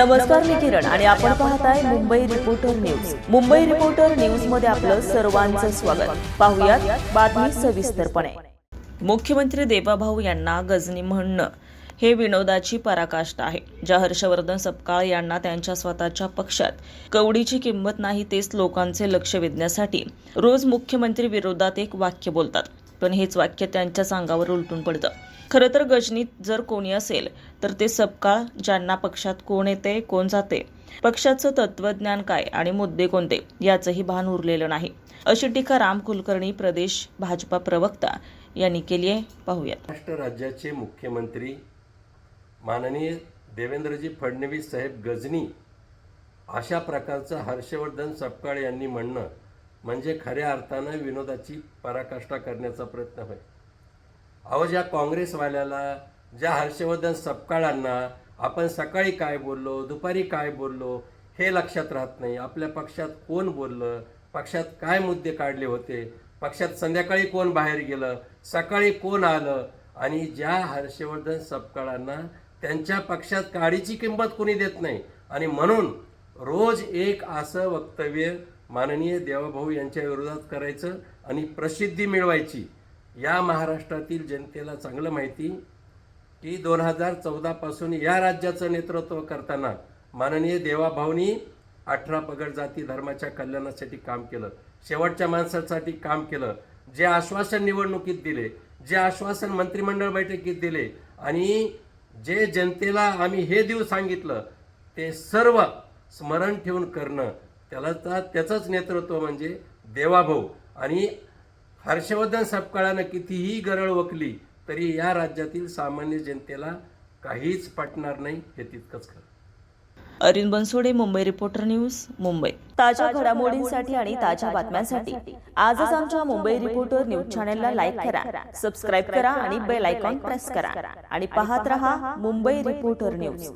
नमस्कार मी किरण. आणि आपण पाहताय Mumbai reporter news Mumbai reporter न्यूजमध्ये आपलं सर्वांचं स्वागत. पाहुयात बातमी सविस्तरपणे. मुख्यमंत्री देवाभाऊ यांना गजनी म्हणणं. हे विनोदाची पराकाष्ठा आहे. ज्या हर्षवर्धन सपकाळ यांना त्यांच्या स्वतःच्या पक्षात. कवडीची किंमत नाही तेच लोकांचे लक्ष वेधण्यासाठी. रोज मुख्यमंत्री विरोधात एक वाक्य बोलतात. पण हेच वाक्य त्यांच्याच अंगावर उलटून पडतं. खरं तर गजनीत जर कोणी असेल तर ते सपकाळ ज्यांना पक्षात कोण येते कोण जाते? पक्षाचं तत्वज्ञान काय आणि मुद्दे कोणते? याचंही भान उरलेलं नाही. अशी टीका राम कुलकर्णी प्रदेश भाजपा प्रवक्ता यांनी केली आहे. पाहूयात. महाराष्ट्र राज्याचे मुख्यमंत्री माननीय देवेंद्रजी फडणवीस साहेब गजनी अशा प्रकारचं हर्षवर्धन सपकाळ यांनी म्हणणं म्हणजे खऱ्या अर्थानं विनोदाची पराकाष्ठा करण्याचा प्रयत्न होय. अहो ज्या काँग्रेसवाल्याला ज्या हर्षवर्धन सपकाळांना आपण सकाळी काय बोललो दुपारी काय बोललो हे लक्षात राहत नाही. आपल्या पक्षात कोण बोललं पक्षात काय मुद्दे काढले होते पक्षात संध्याकाळी कोण बाहेर गेलं सकाळी कोण आलं आणि ज्या हर्षवर्धन सपकाळांना त्यांच्या पक्षात काडीची किंमत कोणी देत नाही. आणि म्हणून रोज एक असं वक्तव्य माननीय देवाभाऊ यांच्या विरोधात करायचं आणि प्रसिद्धी मिळवायची. या महाराष्ट्रातील जनतेला चांगलं माहिती. की दोन हजार चौदापासून या राज्याचं नेतृत्व करताना माननीय देवाभाऊनी अठरा पगड जाती धर्माच्या कल्याणासाठी काम केलं. शेवटच्या माणसासाठी काम केलं. जे आश्वासन निवडणुकीत दिले जे आश्वासन मंत्रिमंडळ बैठकीत दिले आणि जे जनतेला आम्ही हे देऊ सांगितलं ते सर्व स्मरण ठेवून करणं त्याला तर त्याचंच नेतृत्व म्हणजे देवाभाऊ. आणि हर्षवर्धन सपकाळानं कितीही गरळ वकली तरी या राज्यातील सामान्य जनतेला काहीच पटणार नाही हे तितकंच खरं. Arin Bansode Mumbai reporter news Mumbai. ताज्या घडामोडींसाठी आणि ताज्या बातम्यांसाठी आजच आमच्या मुंबई रिपोर्टर न्यूज चॅनलला लाईक करा सबस्क्राईब करा आणि बेल आयकॉन प्रेस करा. आणि पाहत रहा मुंबई रिपोर्टर न्यूज.